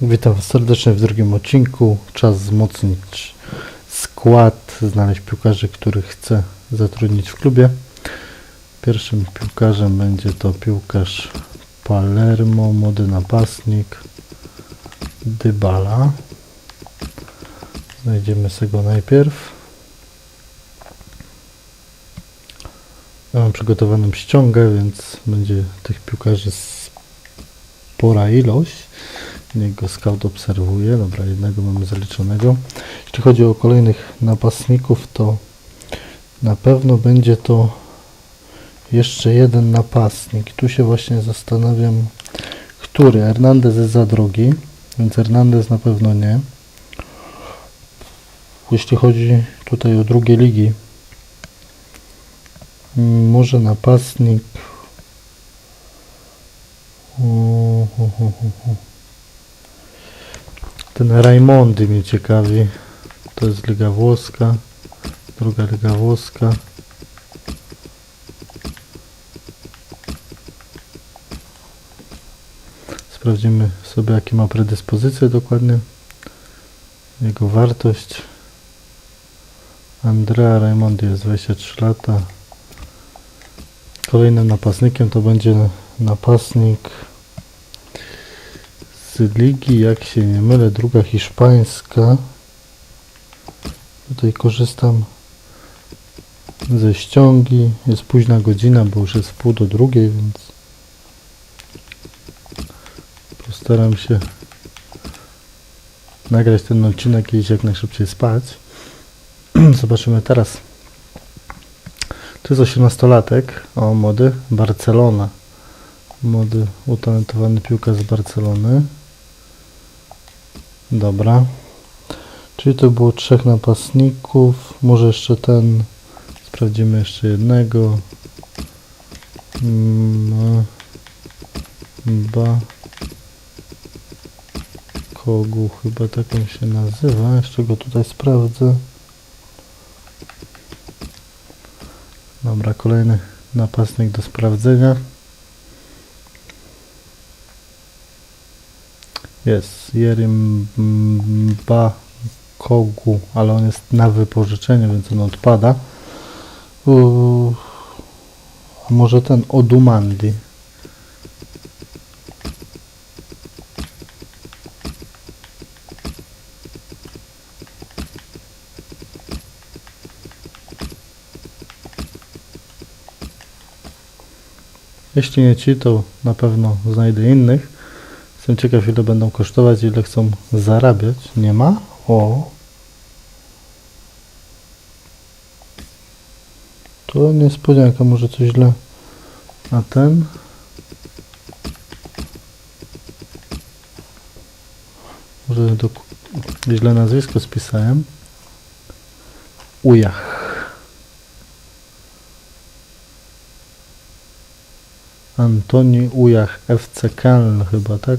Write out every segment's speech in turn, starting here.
Witam serdecznie w drugim odcinku. Czas wzmocnić skład, znaleźć piłkarzy, których chcę zatrudnić w klubie. Pierwszym piłkarzem będzie to piłkarz Palermo, młody napastnik Dybala. Znajdziemy sobie go najpierw. Ja mam przygotowaną ściągę, więc będzie tych piłkarzy spora ilość. Niech go scout obserwuje. Dobra, jednego mamy zaliczonego. Jeśli chodzi o kolejnych napastników, to na pewno będzie to jeszcze jeden napastnik. Tu się właśnie zastanawiam, który. Hernandez jest za drogi, więc Hernandez na pewno nie. Jeśli chodzi tutaj o drugie ligi, mm, może napastnik. U, hu, hu, hu, hu. Ten Raimondy mnie ciekawi. To jest Liga Włoska. Druga Liga Włoska. Sprawdzimy sobie jakie ma predyspozycje dokładnie. Jego wartość. Andrea Raimondi jest 23 lata. Kolejnym napastnikiem to będzie napastnik ligi, jak się nie mylę, druga hiszpańska. Tutaj korzystam ze ściągi. Jest późna godzina, bo już jest pół do drugiej, więc postaram się nagrać ten odcinek i iść jak najszybciej spać. Zobaczymy teraz. To jest 18-latek, o młody, Barcelona. Młody, utalentowany piłkarz z Barcelony. Dobra. Czyli to było trzech napastników. Może jeszcze ten. Sprawdzimy jeszcze jednego. Ba. Kogu chyba tak on się nazywa. Jeszcze go tutaj sprawdzę. Dobra, kolejny napastnik do sprawdzenia. Jest Jerim Ba Kogu, ale on jest na wypożyczeniu, więc on odpada. A może ten Odumandi? Jeśli nie ci, to na pewno znajdę innych. Jestem ciekaw, ile będą kosztować, ile chcą zarabiać. Nie ma? O. To niespodzianka, może coś źle. A ten? Może do... źle nazwisko spisałem. Ujach. Antoni Ujach, FC Köln chyba, tak?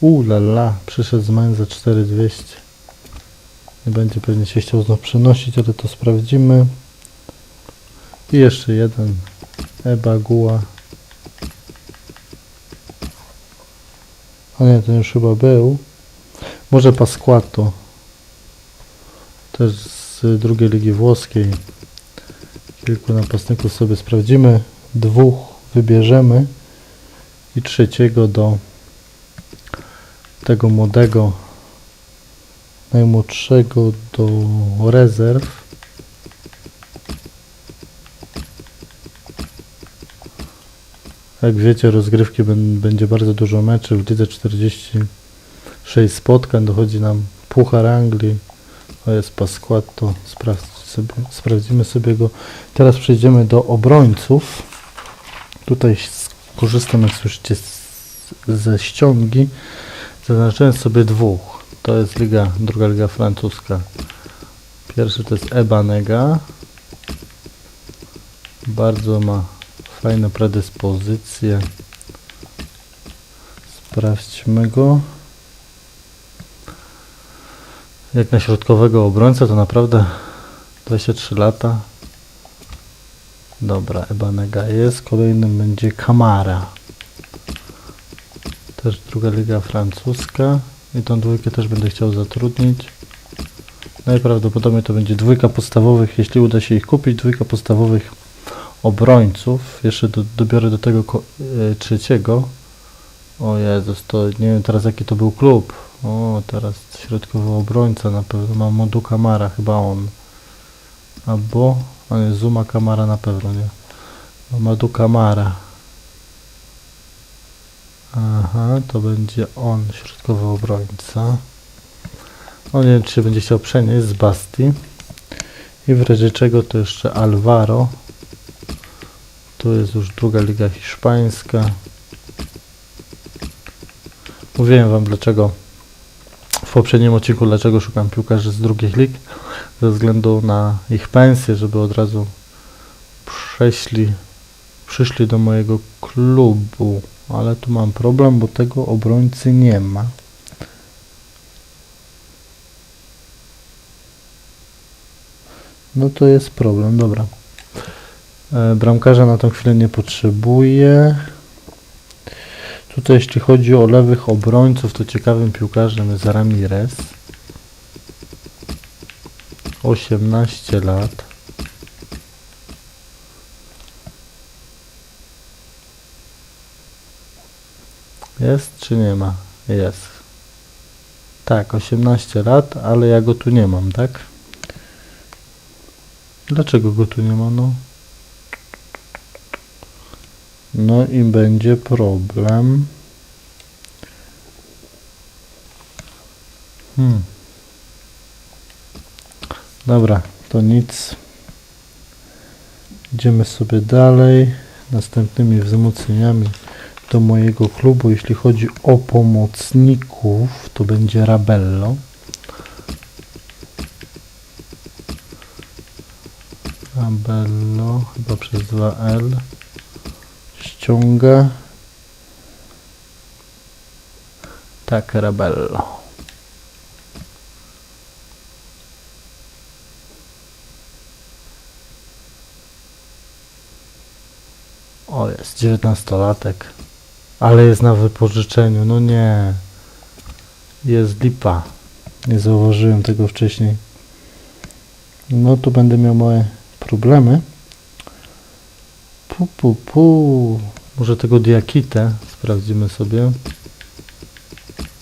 Ulala, przyszedł z Main za 4200. Nie będzie pewnie się chciał znów przenosić, ale to sprawdzimy. I jeszcze jeden. Eba Guła. A nie, ten już chyba był. Może Pasquato. Też z drugiej ligi włoskiej. Kilku napastników sobie sprawdzimy. Dwóch wybierzemy i trzeciego do tego młodego, najmłodszego do rezerw. Jak wiecie, rozgrywki będzie bardzo dużo meczy. W lidze 46 spotkań dochodzi nam Puchar Anglii. To jest Pasquad, to sprawdź sobie, sprawdzimy sobie go. Teraz przejdziemy do obrońców. Tutaj skorzystam, jak słyszycie, z, ze ściągi. Zaznaczyłem sobie dwóch. To jest liga, druga liga francuska. Pierwszy to jest Ebanega. Bardzo ma fajne predyspozycje. Sprawdźmy go. Jak na środkowego obrońcę to naprawdę 23 lata. Dobra, Ebanega jest. Kolejnym będzie Kamara. Też druga liga francuska. I tą dwójkę też będę chciał zatrudnić. Najprawdopodobniej to będzie dwójka podstawowych, jeśli uda się ich kupić, dwójka podstawowych obrońców. Jeszcze do, dobiorę do tego e, trzeciego. O Jezus, to nie wiem teraz jaki to był klub. O, teraz środkowy obrońca na pewno. Mam Modu Kamara, chyba on. Albo, a nie, Zuma Kamara na pewno nie. Madu Kamara. Aha, to będzie on, środkowy obrońca. No nie wiem, czy będzie chciał przenieść z Basti. I w razie czego to jeszcze Alvaro. Tu jest już druga liga hiszpańska. Mówiłem wam dlaczego w poprzednim odcinku, dlaczego szukam piłkarzy z drugich lig. Ze względu na ich pensję, żeby od razu przeszli, przyszli do mojego klubu. Ale tu mam problem, bo tego obrońcy nie ma. No to jest problem, dobra. E, bramkarza na tą chwilę nie potrzebuję. Tutaj jeśli chodzi o lewych obrońców, to ciekawym piłkarzem jest Ramirez. 18 lat. Jest czy nie ma? Jest. Tak, 18 lat, ale ja go tu nie mam, tak? Dlaczego go tu nie ma? No. No i będzie problem. Hmm. Dobra, to nic. Idziemy sobie dalej. Następnymi wzmocnieniami do mojego klubu, jeśli chodzi o pomocników, to będzie Rabello. Rabello, chyba przez 2L. Ściąga. Tak, Rabello. O, jest 19-latek. Ale jest na wypożyczeniu. No nie. Jest lipa. Nie zauważyłem tego wcześniej. No tu będę miał małe problemy. Pu, pu, pu. Może tego diakitę sprawdzimy sobie.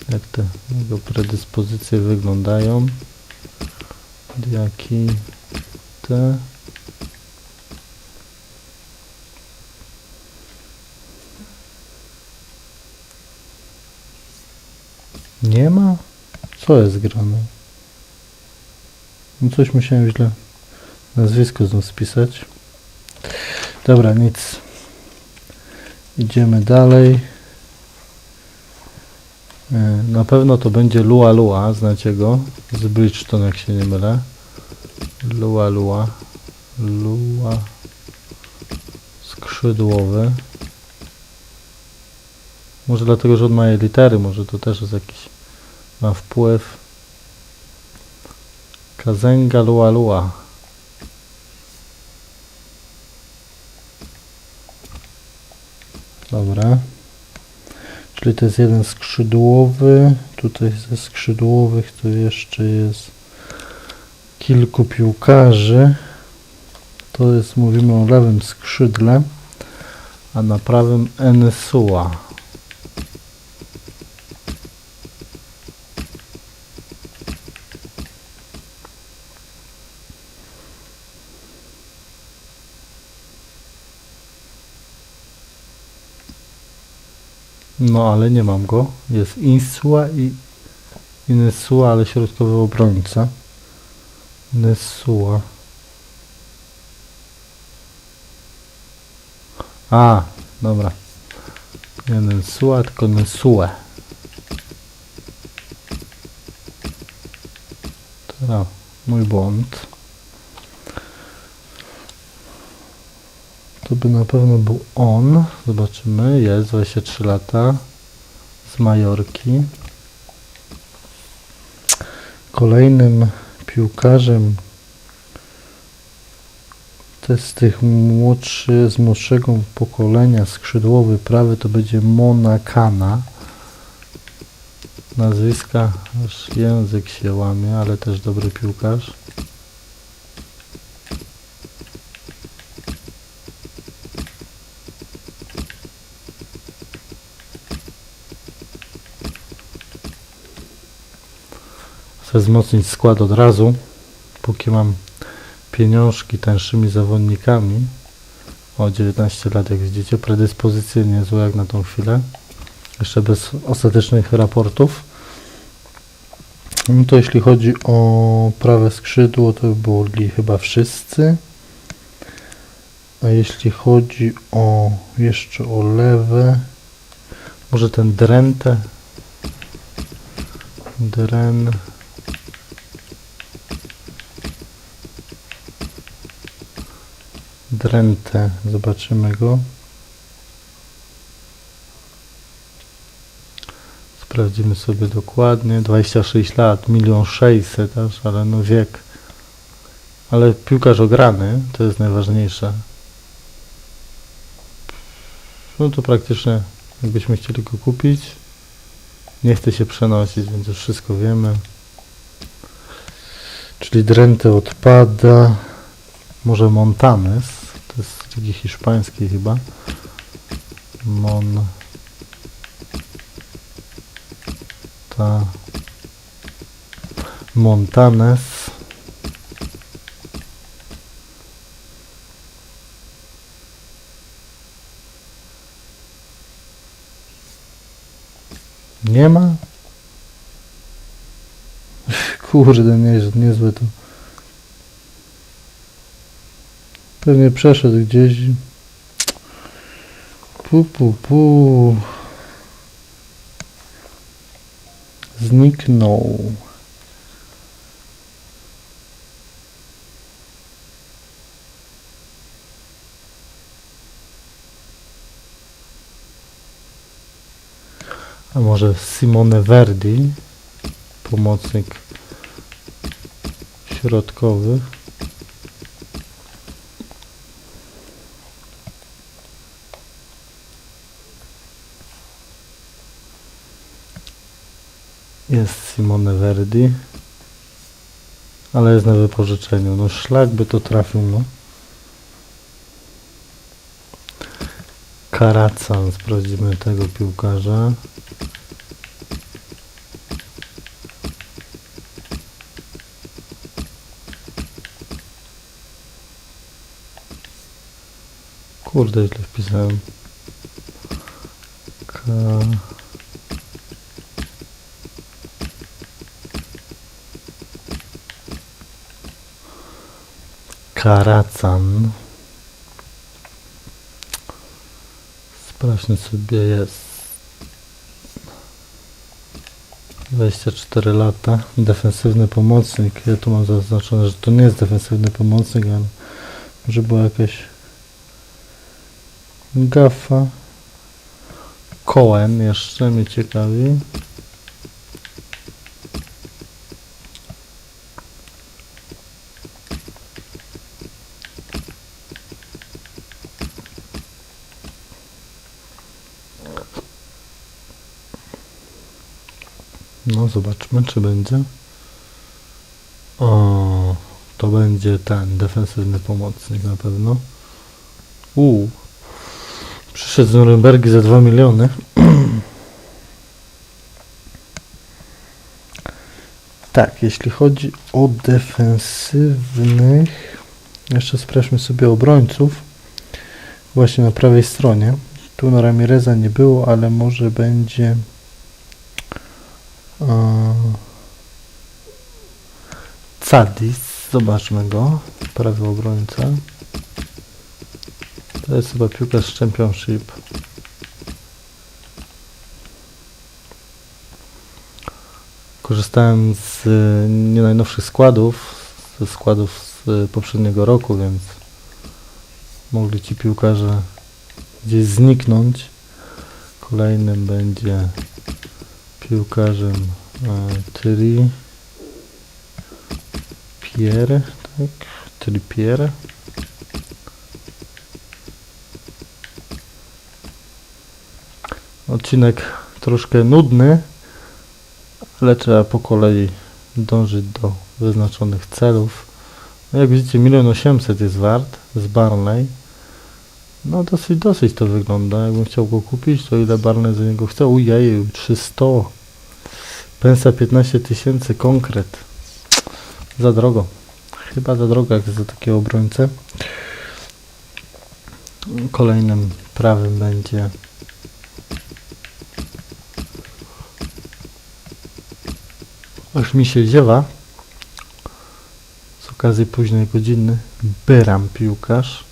Jak te jego predyspozycje wyglądają. Diakite. Nie ma? Co jest grane? No coś musiałem źle nazwisko znów spisać. Dobra, nic. Idziemy dalej. E, Na pewno to będzie Lua Lua, znacie go. Z Bridgestone, jak się nie mylę. Lua Lua. Lua. Skrzydłowy. Może dlatego, że on ma litery, może to też jest jakiś ma wpływ. Kazenga Lua Lua. Dobra. Czyli to jest jeden skrzydłowy. Tutaj ze skrzydłowych to jeszcze jest kilku piłkarzy. To jest, mówimy o lewym skrzydle, a na prawym Enesua. No ale nie mam go. Jest Insua i Inesua, ale środkowy obrońca. Nesua. A, dobra. Nie Nesua, tylko Nesue. Teraz mój błąd. To by na pewno był on. Zobaczymy. Jest 23 lata. Z Majorki. Kolejnym piłkarzem z tych młodszy, z młodszego pokolenia skrzydłowy prawy to będzie Monakana. nazwiska, aż język się łamie, ale też dobry piłkarz. Chcę wzmocnić skład od razu, póki mam pieniążki tańszymi zawodnikami. O 19 lat, jak widzicie, predyspozycje niezłe jak na tą chwilę. Jeszcze bez ostatecznych raportów. No to jeśli chodzi o prawe skrzydło, to byli chyba wszyscy. A jeśli chodzi o jeszcze o lewe, może ten Drenthe. Dren. Drenthe, zobaczymy go. Sprawdzimy sobie dokładnie. 26 lat, milion 600 aż, ale no wiek. Ale piłkarz ograny, to jest najważniejsze. No to praktycznie, jakbyśmy chcieli go kupić, nie chce się przenosić, więc już wszystko wiemy. Czyli Drenthe odpada. Może Montanes, taki hiszpański chyba. Mon... Ta... Montanes. Nie ma? Kurde, nie, niezłe to. Pewnie przeszedł gdzieś. Pu, pu, pu. Zniknął. A może Simone Verdi, pomocnik środkowy. Jest Simone Verdi. Ale jest na wypożyczeniu. No szlak by to trafił, no. Karacan, sprawdzimy tego piłkarza. Kurde, źle wpisałem. Ka... Karacan. Sprawdźmy sobie, jest 24 lata, defensywny pomocnik. Ja tu mam zaznaczone, że to nie jest defensywny pomocnik, ale może była jakaś gafa. Cohen jeszcze mnie ciekawi. No, zobaczmy, czy będzie. O, to będzie ten defensywny pomocnik na pewno. Uuu. Przyszedł z Nurembergi za 2 miliony. tak, jeśli chodzi o defensywnych, jeszcze sprawdźmy sobie obrońców. Właśnie na prawej stronie. Tu na Ramireza nie było, ale może będzie. Eee, Cadis, zobaczmy go, prawy obrońca. To jest chyba piłkarz Championship. Korzystałem z y, nie najnowszych składów, ze składów z y, poprzedniego roku, więc mogli ci piłkarze gdzieś zniknąć. Kolejnym będzie piłkarzem e, Thierry Pierre, tak? Pierre. Odcinek troszkę nudny, ale trzeba po kolei dążyć do wyznaczonych celów. No jak widzicie, 1 800 jest wart z Barney. No dosyć, dosyć to wygląda. Jakbym chciał go kupić, to ile Barney za niego chce? Ujej, 300. Pensa 15 tysięcy, konkret. Za drogo. Chyba za drogo jak za takie obrońce. Kolejnym prawym będzie Aż mi się ziewa. Z okazji późnej godziny. Byram piłkarz.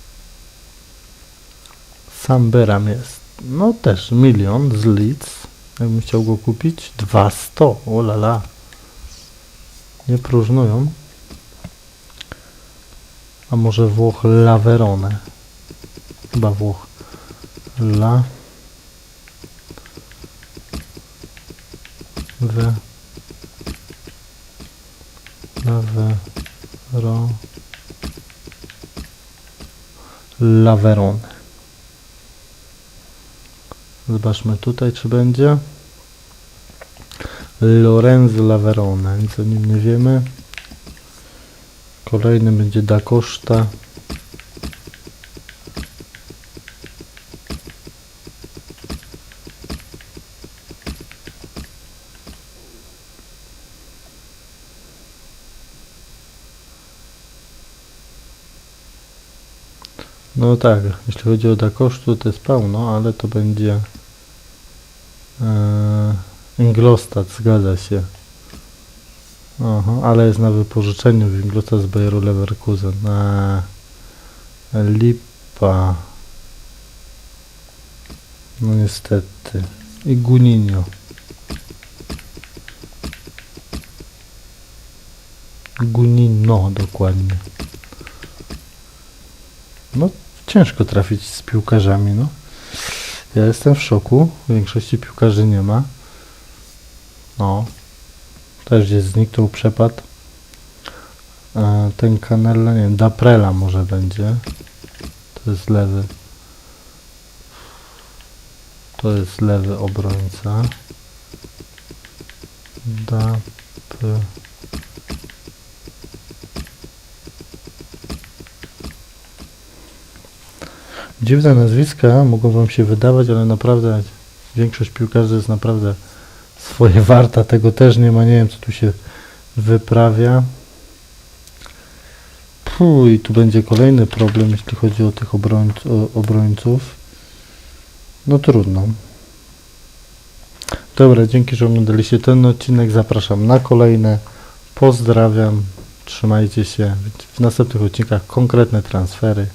Sam Byram jest. No też milion z Leeds. Jakbym chciał go kupić. 200. O la la. Nie próżnują. A może Włoch Laverone. Chyba Włoch. La. We. Lavero. Laverone. Zobaczmy tutaj, czy będzie. Lorenzo Laverone, nic o nim nie wiemy. Kolejny będzie Da Costa. No tak, jeśli chodzi o da kosztu, to jest pełno, ale to będzie Inglostat, zgadza się. Aha, ale jest na wypożyczeniu w Inglostat z Bayeru Leverkusen. E, lipa. No niestety. I Guninio. Gunino dokładnie. No, ciężko trafić z piłkarzami, no. Ja jestem w szoku, większości piłkarzy nie ma. No, też gdzieś zniknął przepad. E, ten Canella, nie wiem, Daprela może będzie. To jest lewy. To jest lewy obrońca. Dap... Dziwne nazwiska mogą wam się wydawać, ale naprawdę większość piłkarzy jest naprawdę swoje warta. Tego też nie ma. Nie wiem, co tu się wyprawia. Puh, i tu będzie kolejny problem, jeśli chodzi o tych obrońc o, obrońców. No trudno. Dobra, dzięki, że oglądaliście ten odcinek. Zapraszam na kolejne. Pozdrawiam. Trzymajcie się. W następnych odcinkach konkretne transfery.